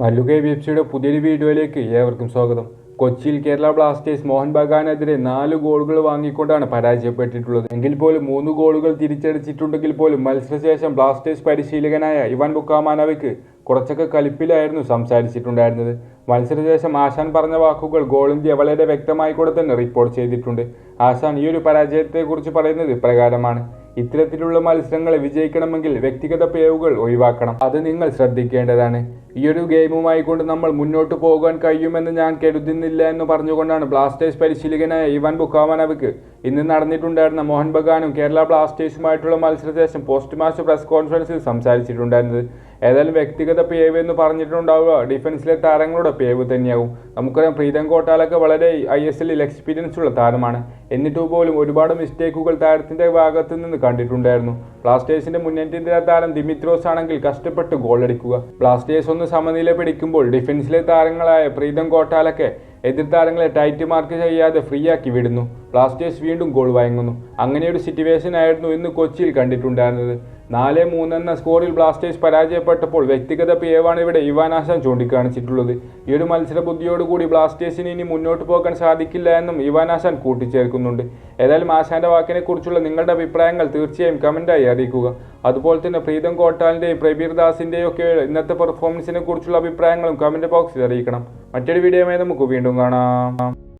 മല്ലുകൈ വെബ്സിയുടെ പുതിയൊരു വീഡിയോയിലേക്ക് ഏവർക്കും സ്വാഗതം. കൊച്ചിയിൽ കേരള ബ്ലാസ്റ്റേഴ്സ് മോഹൻ ബഗാനെതിരെ നാല് ഗോളുകൾ വാങ്ങിക്കൊണ്ടാണ് പരാജയപ്പെട്ടിട്ടുള്ളത്. എങ്കിൽ പോലും മൂന്ന് ഗോളുകൾ തിരിച്ചടിച്ചിട്ടുണ്ടെങ്കിൽ പോലും മത്സരശേഷം ബ്ലാസ്റ്റേഴ്സ് പരിശീലകനായ ഇവാൻ ബുക്കാമാനവയ്ക്ക് കുറച്ചൊക്കെ കലിപ്പിലായിരുന്നു സംസാരിച്ചിട്ടുണ്ടായിരുന്നത്. മത്സരശേഷം ആശാൻ പറഞ്ഞ വാക്കുകൾ ഇന്ത്യ വളരെ വ്യക്തമായി കൂടെ തന്നെ റിപ്പോർട്ട് ചെയ്തിട്ടുണ്ട്. ആശാൻ ഈ ഒരു പരാജയത്തെക്കുറിച്ച് പറയുന്നത് ഇപ്രകാരമാണ്. ഇത്തരത്തിലുള്ള മത്സരങ്ങളെ വിജയിക്കണമെങ്കിൽ വ്യക്തിഗത പേവുകൾ ഒഴിവാക്കണം. അത് നിങ്ങൾ ശ്രദ്ധിക്കേണ്ടതാണ്. ഈ ഒരു ഗെയിമുമായി കൊണ്ട് നമ്മൾ മുന്നോട്ട് പോകാൻ കഴിയുമെന്ന് ഞാൻ കരുതുന്നില്ല എന്ന് പറഞ്ഞുകൊണ്ടാണ് ബ്ലാസ്റ്റേഴ്സ് പരിശീലകനായ ഇവാൻ ബുക്കാമനവക്ക് ഇന്ന് നടന്നിട്ടുണ്ടായിരുന്ന മോഹൻ ബഗാനും കേരള ബ്ലാസ്റ്റേഴ്സുമായിട്ടുള്ള മത്സരശേഷം പോസ്റ്റ് മാച്ച് പ്രസ് കോൺഫറൻസിൽ സംസാരിച്ചിട്ടുണ്ടായിരുന്നത്. ഏതായാലും വ്യക്തിഗത പിഴവ് എന്ന് പറഞ്ഞിട്ടുണ്ടാവുക. ഡിഫൻസിലെ താരങ്ങളുടെ പിഴവ് തന്നെയാവും. നമുക്കറിയാം പ്രീതം കോട്ടാലൊക്കെ വളരെ ഐ എസ് എല്ലിൽ എക്സ്പീരിയൻസ് ഉള്ള താരമാണ്. എന്നിട്ട് പോലും ഒരുപാട് മിസ്റ്റേക്കുകൾ താരത്തിന്റെ ഭാഗത്തു നിന്ന് കണ്ടിട്ടുണ്ടായിരുന്നു. ബ്ലാസ്റ്റേഴ്സിന്റെ മുന്നേറ്റ താരം ദിമിത്രോസ് ആണെങ്കിൽ കഷ്ടപ്പെട്ട് ഗോളടിക്കുക ബ്ലാസ്റ്റേഴ്സ് ഒന്ന് സമനില പിടിക്കുമ്പോൾ ഡിഫൻസിലെ താരങ്ങളായ പ്രീതം കോട്ടാലൊക്കെ എതിർ താരങ്ങളെ ടൈറ്റ് മാർക്ക് ചെയ്യാതെ ഫ്രീ ആക്കി വിടുന്നു. ബ്ലാസ്റ്റേഴ്സ് വീണ്ടും ഗോൾ വഴങ്ങുന്നു. അങ്ങനെ ഒരു സിറ്റുവേഷൻ ആയിരുന്നു ഇന്ന് കൊച്ചിയിൽ കണ്ടിട്ടുണ്ടായിരുന്നത്. നാല് മൂന്നെന്ന സ്കോറിൽ ബ്ലാസ്റ്റേഴ്സ് പരാജയപ്പെട്ടപ്പോൾ വ്യക്തിഗത പിഴവാണ് ഇവിടെ ഇവാനാശാൻ ചൂണ്ടിക്കാണിച്ചിട്ടുള്ളത്. ഈ ഒരു മത്സര ബുദ്ധിയോടുകൂടി ബ്ലാസ്റ്റേഴ്സിന് ഇനി മുന്നോട്ട് പോകാൻ സാധിക്കില്ല എന്നും ഇവാനാശാൻ കൂട്ടിച്ചേർക്കുന്നുണ്ട്. ഏതായാലും ആശാന്റെ വാക്കിനെക്കുറിച്ചുള്ള നിങ്ങളുടെ അഭിപ്രായങ്ങൾ തീർച്ചയായും കമന്റായി അറിയിക്കുക. അതുപോലെ തന്നെ പ്രീതം കോട്ടാലിന്റെയും പ്രബീർ ദാസിന്റെയും ഒക്കെ ഇന്നത്തെ പെർഫോമൻസിനെ കുറിച്ചുള്ള അഭിപ്രായങ്ങളും കമന്റ് ബോക്സിൽ അറിയിക്കണം. മറ്റൊരു വീഡിയോയുമായി നമുക്ക് വീണ്ടും കാണാം.